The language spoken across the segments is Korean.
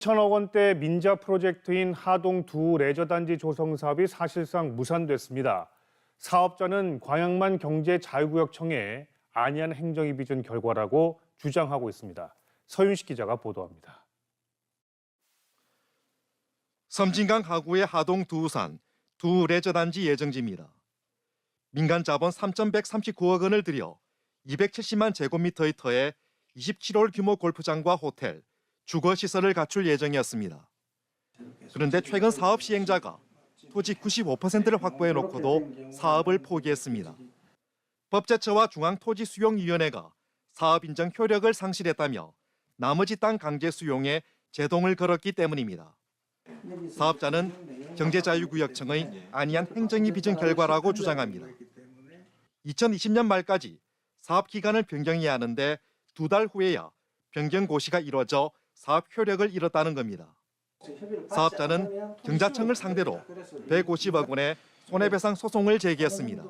천억 원대 민자 프로젝트인 하동 두 레저단지 조성 사업이 사실상 무산됐습니다. 사업자는 광양만 경제자유구역청에 안이한 행정이 빚은 결과라고 주장하고 있습니다. 서윤식 기자가 보도합니다. 섬진강 하구의 하동 두산 두 레저단지 예정지입니다. 민간 자본 3,139억 원을 들여 270만 제곱미터의 터에 27홀 규모 골프장과 호텔, 주거 시설을 갖출 예정이었습니다. 그런데 최근 사업 시행자가 토지 95%를 확보해 놓고도 사업을 포기했습니다. 법제처와 중앙토지수용위원회가 사업 인정 효력을 상실했다며 나머지 땅 강제 수용에 제동을 걸었기 때문입니다. 사업자는 경제자유구역청의 안이한 행정이 빚은 결과라고 주장합니다. 2020년 말까지 사업 기간을 변경해야 하는데 두 달 후에야 변경 고시가 이뤄져 사업 효력을 잃었다는 겁니다. 사업자는 경자청을 상대로 150억 원의 손해배상 소송을 제기했습니다.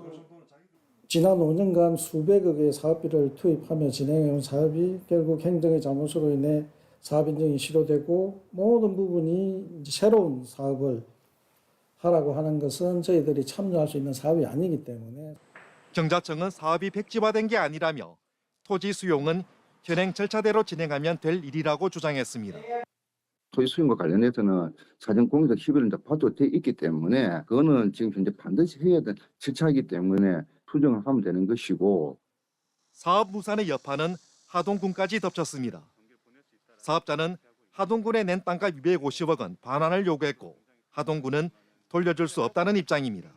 지난 5년간 수백억의 사업비를 투입하며 진행해온 사업이 결국 행정의 잘못으로 인해 사업 인정이 실효되고 모든 부분이 새로운 사업을 하라고 하는 것은 저희들이 참여할 수 있는 사업이 아니기 때문에 경자청은 사업이 백지화된 게 아니라며 토지 수용은 현행 절차대로 진행하면 될 일이라고 주장했습니다. 토지 수용과 관련해서는 사전 공개적 협의를 이제 봐도 돼 있기 때문에 그거는 지금 현재 반드시 해야 될 절차이기 때문에 투정을 하면 되는 것이고 사업 무산의 여파는 하동군까지 덮쳤습니다. 사업자는 하동군에 낸 땅값 250억 원 반환을 요구했고 하동군은 돌려줄 수 없다는 입장입니다.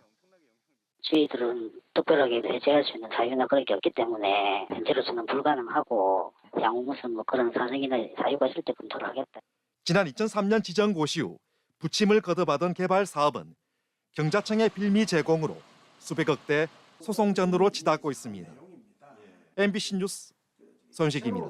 저희들은 특별하게 배제할 수 있는 사유나 그런 게 없기 때문에 현재로서는 불가능하고 향후 무슨 뭐 그런 사정이나 사유가 있을 때 검토를 하겠다. 지난 2003년 지정 고시 후 부침을 거듭하던 개발 사업은 경자청의 빌미 제공으로 수백억 대 소송전으로 치닫고 있습니다. MBC 뉴스 손식입니다.